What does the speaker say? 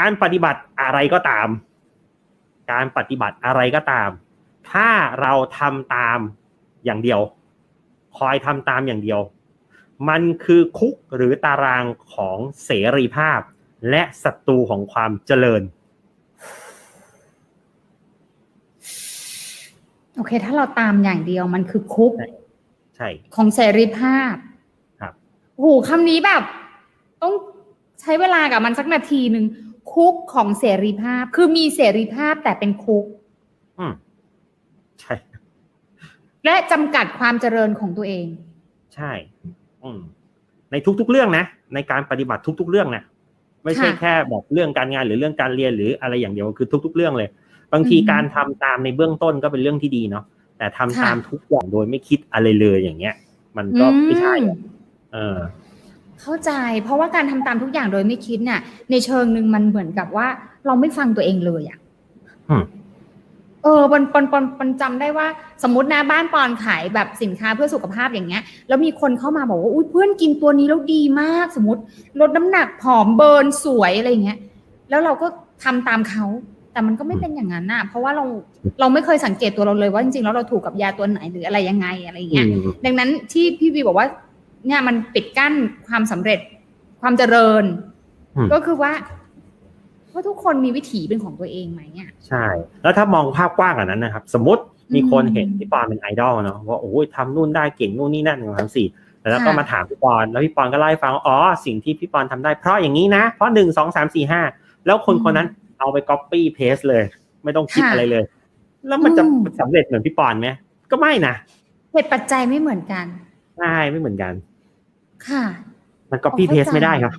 การปฏิบัติอะไรก็ตาม การปฏิบัติอะไรก็ตาม ถ้าเราทำตามอย่างเดียว คอยทำตามอย่างเดียว มันคือคุกหรือตารางของเสรีภาพ และศัตรูของความเจริญ โอเค ถ้าเราตามอย่างเดียวมันคือคุก ใช่ใช่ของเสรีภาพ ครับโอ้โหคำนี้แบบ ต้องใช้เวลากับมันสักนาทีหนึ่ง คุกของเสรีภาพ คือมีเสรีภาพแต่เป็นคุก อืมใช่ และจำกัดความเจริญของตัวเอง ใช่ อืมในทุกๆเรื่องนะ ในการปฏิบัติทุก ๆ เรื่องนะไม่ใช่ค่ะแค่แบบเรื่องการงานหรือเรื่องการเรียนหรืออะไรอย่างเดียวคือทุก ๆ เรื่องเลย บางทีอืมการทำตามในเบื้องต้นก็เป็นเรื่องที่ดีเนาะแต่ทำค่ะตามทุกอย่างโดยไม่คิดอะไรเลยอย่างเงี้ย มันก็ไม่ใช่อือะเออ เข้าใจ เพราะว่าการทำตามทุกอย่างโดยไม่คิดเนี่ยในเชิงหนึ่งมันเหมือนกับว่า เราไม่ฟังตัวเองเลยอะอืมเออปอนปอนปอนปอนจำได้ว่า สมมตินะบ้านปอนขายแบบสินค้าเพื่อสุขภาพอย่างเงี้ย แล้วมีคนเข้ามาบอกว่าอุ้ยเพื่อนกินตัวนี้แล้วดีมาก สมมติลดน้ำหนักผอมเบิร์นสวยอะไรอย่างเงี้ย แล้วเราก็ทำตามเขาแต่มันก็ไม่เป็นอย่างนั้นน่ะ เพราะว่าเราเราไม่เคยสังเกตตัวเราเลยว่าจริงๆแล้วเราถูกกับยาตัวไหนหรืออะไรยังไงอะไรอย่างเงี้ยอืมดังนั้นที่พี่วีบอกว่า เนี่ยมันปิดกั้นความสำเร็จความเจริญอืมก็คือว่าว่าทุกคนมีวิถีเป็นของตัวเองไหมอะใช่ แล้วถ้ามองภาพกว้างกว่านั้นนะครับ สมมติมีคนอืมเห็นพี่ปอนเป็นไอดอลเนาะว่าโอ้ยทำนู่นได้เก่งนู่นนี่นั่นหนึ่งสองสามสี่แล้วก็ค่ะมาถามพี่ปอนแล้วพี่ปอนก็เล่าให้ฟังว่าอ๋อสิ่งที่พี่ปอนทำได้เพราะอย่างนี้นะ เพราะหนึ่งสองสามสี่ห้าแล้วคนคนนั้นเอาไป copy paste เลย ไม่ต้องคิดอะไรเลย แล้วมันจะสำเร็จเหมือนพี่ปอนไหมก็ไม่นะเหตุปัจจัยไม่เหมือนกันใช่ไม่เหมือนกัน ค่ะ มัน copy เข้าใจ paste ไม่ได้ครับ